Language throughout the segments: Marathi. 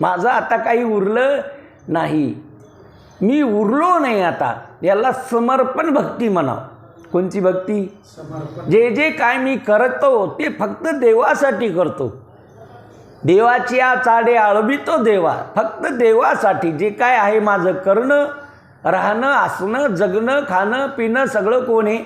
माझं आता काही उरलं नाही. मी उरलो नाही आता. याला समर्पण भक्ती म्हणावं. कोणची भक्ती? जे जे काय मी करतो ते फक्त देवासाठी करतो. देवाची या चाडे आळवितो देवा. फक्त देवासाठी. जे काय आहे माझं करणं राहणं असणं जगणं खाणं पिणं सगळं कोण आहे?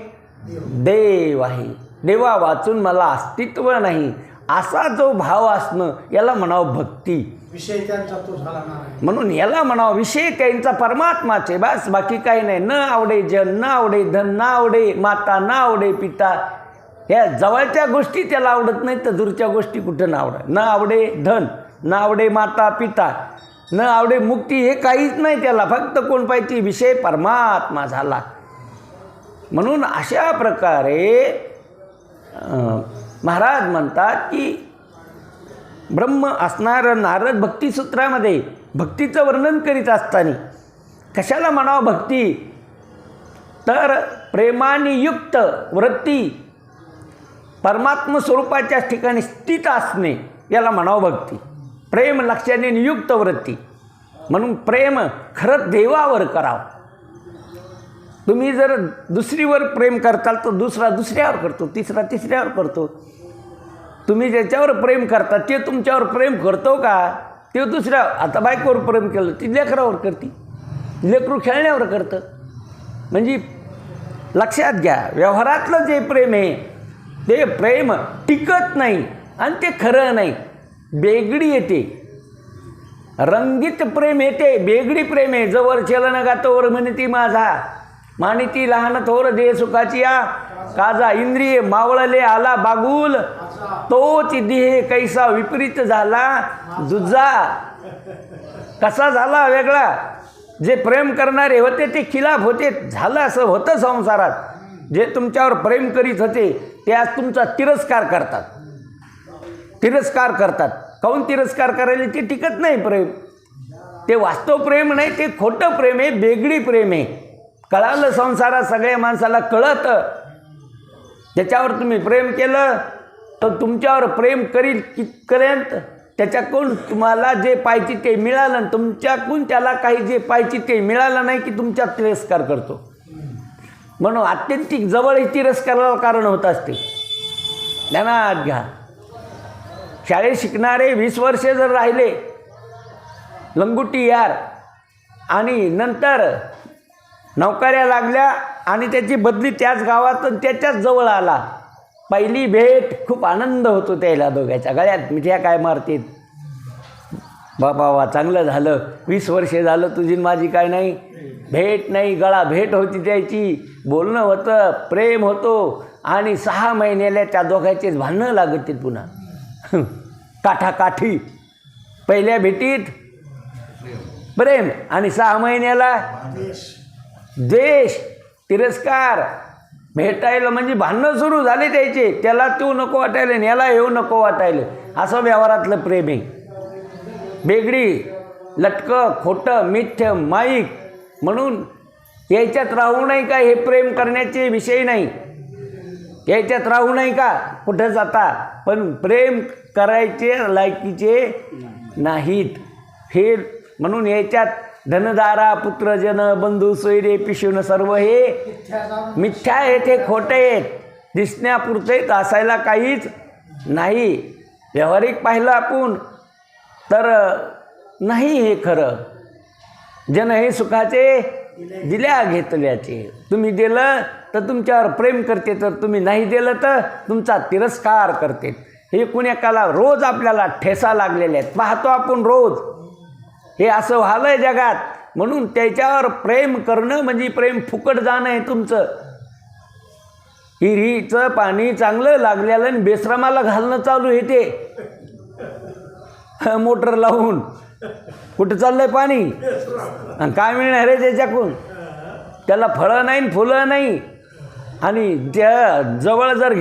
देव आहे. देवा वाचून मला अस्तित्व नाही. असा जो भाव असणं याला म्हणावं भक्ती. विषय त्यांचा तो झाला नाही. म्हणून याला म्हणावं विषय त्यांचा परमात्माचे बस बाकी काही नाही. न आवडे जन न आवडे धन न आवडे माता न आवडे पिता. या जवळच्या गोष्टी त्याला आवडत नाही तर दूरच्या गोष्टी कुठं न आवडत? न आवडे धन न आवडे माता पिता न आवडे मुक्ती हे काहीच नाही त्याला. फक्त कोण पाहिजे? विषय परमात्मा झाला. म्हणून अशा प्रकारे महाराज म्हणतात की ब्रह्म असणारं नारद भक्तिसूत्रामध्ये भक्तीचं वर्णन करीत असताना कशाला म्हणावं भक्ती? तर प्रेमाने युक्त वृत्ती परमात्म स्वरूपाच्या ठिकाणी स्थित असणे याला म्हणावं भक्ती. प्रेम लक्षाने नियुक्त वृत्ती. म्हणून प्रेम खरंच देवावर करावं. तुम्ही जर दुसरीवर प्रेम करताल तर दुसरा दुसऱ्यावर करतो तिसरा तिसऱ्यावर करतो. तुम्ही ज्याच्यावर प्रेम करता ते तुमच्यावर प्रेम करतो का? ते दुसऱ्या आता बायकोवर प्रेम केलं ती लेकरावर करते. लेकरू खेळण्यावर करतं. म्हणजे लक्षात घ्या व्यवहारातलं जे प्रेम आहे ते प्रेम टिकत नाही आणि ते खरं नाही. बेगडी येते. रंगीत प्रेम येते बेगडी प्रेम आहे. जवळ चलन गातोवर म्हणे ती माझा. माणी ती लहान थोर देह सुखाची या काजा इंद्रिय मावळले आला बागुल. तोच देह कैसा विपरीत झाला जुजा. कसा झाला वेगळा? जे प्रेम करणारे होते ते खिलाफ होते. झालं असं होतं संसारात. जे तुमच्यावर प्रेम करीत होते ते आज तुमचा तिरस्कार करतात. तिरस्कार करतात. काऊन तिरस्कार करायला? ते टिकत नाही प्रेम. ते वास्तव प्रेम नाही ते खोटं प्रेम आहे बेगडी प्रेम आहे. कळालं संसारात सगळ्या माणसाला कळतं. त्याच्यावर तुम्ही प्रेम केलं तर तुमच्यावर प्रेम करील कितपर्यंत त्याच्याकडून तुम्हाला जे पाहिजे ते मिळालं आणि तुमच्याकडून त्याला काही जे पाहिजे ते मिळालं नाही की तुमच्या तिरस्कार करतो. म्हणून आत्यंतिक जवळ तिरस्काराला कारण होत असते. ज्ञानात घ्या. शाळेत शिकणारे वीस वर्षे जर राहिले लंगुटी यार आणि नंतर नौकऱ्या लागल्या आणि त्याची बदली त्याच गावात त्याच्याच जवळ आला. पहिली भेट खूप आनंद होतो त्याला दोघ्याच्या गळ्यात. मिठ्या काय मारतील? बाबा वा चांगलं झालं. वीस वर्षे झालं तुझी माझी काय नाही. भेट नाही गळा भेट होती त्याची. बोलणं होतं प्रेम होतो. आणि सहा महिन्याला त्या दोघांचेच भांडणं लागत पुन्हा. काठाकाठी. पहिल्या भेटीत प्रेम आणि सहा महिन्याला द्वेष तिरस्कार. भेटायला म्हणजे भांडणं सुरू झाले त्याचे. त्याला तो नको वाटायला आणि याला येऊ नको वाटायला. असं व्यवहारातलं प्रेम आहे. बेगडी लटकं खोटं मिथ्य माईक. म्हणून याच्यात राहू नाही का हे प्रेम करण्याचे विषय नाही? याच्यात राहू नाही का? कुठं जाता? पण प्रेम करायचे लायकीचे नाहीत. हे म्हणून याच्यात धनदारा पुत्रजन बंधू सोयरे पिशून सर्व हे मिथ्या आहेत हे खोटे आहेत. दिसण्यापुरते असायला काहीच नाही. व्यावहारिक पाहिलं आपण तर नाही हे खरं. जन हे सुखाचे दिल्या घेतल्याचे. तुम्ही दिलं तर तुमच्यावर प्रेम करते तर तुम्ही नाही दिलं तर तुमचा तिरस्कार करते. हे कुण्याकाला रोज आपल्याला ठेसा लागलेले आहेत. पाहतो आपण रोज. हे असं व्हालंय जगात. म्हणून त्याच्यावर प्रेम करणं म्हणजे प्रेम फुकट जाणं आहे तुमचं. हिरीचं पाणी चांगलं लागलेलं आणि बेश्रमाला घालणं चालू आहे ते. मोटर लावून. कुठं चाललंय पाणी? आणि काय मिळणार आहे त्याच्याकडून? त्याला फळं नाही आणि फुलं नाही. आणि त्या जवळ जर